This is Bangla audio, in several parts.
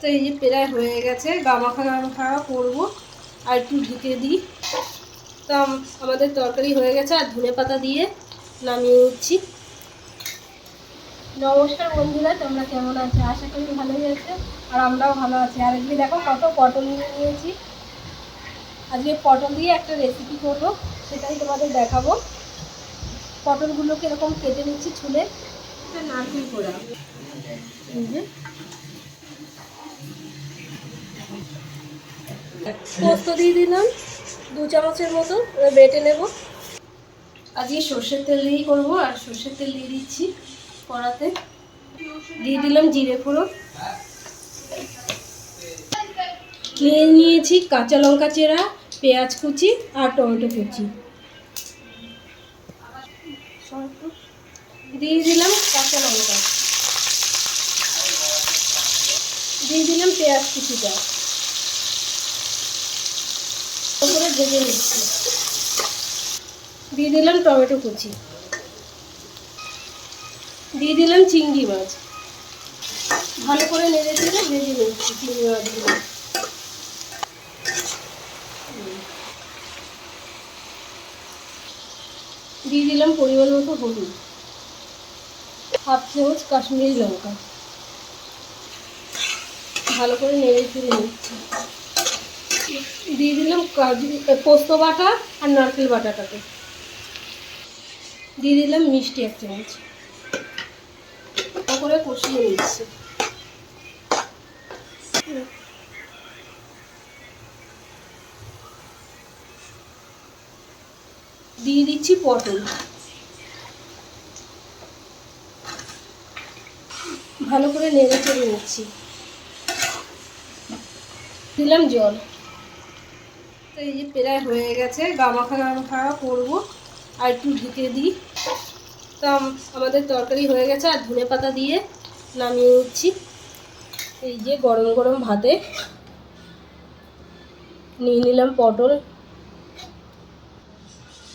তো এই যে প্রায় হয়ে গেছে গামাখা গামাখা করব আর একটু ঢেকে দিই। তো আমাদের তরকারি হয়ে গেছে আর ধনে পাতা দিয়ে নামিয়ে নিচ্ছি। নমস্কার বন্ধুরা তোমরা কেমন আছো? আশা করি ভালোই আছে আর আমরাও ভালো আছি। আর আজকে দেখো কত পটল নিয়ে নিয়েছি। আজকে পটল দিয়ে একটা রেসিপি করব সেটাই তোমাদের দেখাবো। পটলগুলোকে এরকম কেটে নিচ্ছি ছুলে। নারকেল কোড়া পোস্ত দিয়ে দিলাম দু চামচের মতো বেটে নেব। আজকে সর্ষের তেল দিয়েই করব আর সর্ষের তেল দিয়ে দিচ্ছি কড়াতে। দিয়ে দিলাম জিরে ফোড়ন। নিয়ে নিয়েছি কাঁচা লঙ্কা চেরা পেঁয়াজ কুচি আর টমেটো কুচি। দিয়ে দিলাম কাঁচা লঙ্কা। দিয়ে দিলাম পেঁয়াজ কুচিটা। ভেজে নিচ্ছি। দিয়ে দিলাম টমেটো কুচি। দিয়ে দিলাম চিংড়ি মাছ। ভালো করে নেড়ে চেড়ে ভেজে নিচ্ছি চিংড়ি মাছগুলো। দিয়ে দিলাম পরিমাণ মতো হলুদ। হাফ চামচ কাশ্মীরি লঙ্কা। ভালো করে নেড়ে চেড়ে নিচ্ছি। দিয়ে দিলাম পোস্ত বাটা আর নারকেল বাটাটাকে। দিয়ে দিলাম মিষ্টি এক চামচ। করে কষিয়ে নিচ্ছি। দিয়ে দিচ্ছি পটল। ভালো করে নেড়ে চেড়ে নিচ্ছি। দিলাম জল। এই যে প্রায় হয়ে গেছে গামাখা গামাখা করব। আর একটু ঢেকে দিই। তো আম- আমাদের তরকারি হয়ে গেছে, আর ধনে পাতা দিয়ে নামিয়ে নিচ্ছি। এই যে গরম গরম ভাতে নিয়ে নিলাম পটল।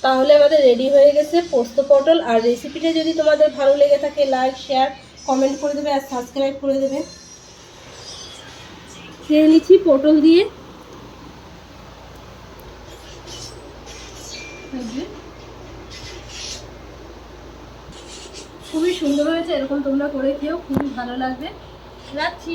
তাহলে আমাদের রেডি হয়ে গেছে পোস্ত পটল। আর রেসিপিটা যদি তোমাদের ভালো লেগে থাকে, লাইক, শেয়ার, কমেন্ট করে দেবে আর সাবস্ক্রাইব করে দেবে। খেয়ে নিচ্ছি পটল দিয়ে এই যে। খুবই সুন্দর হয়েছে এরকম তোমরা করে খেয়েও খুবই ভালো লাগবে। রাখছি।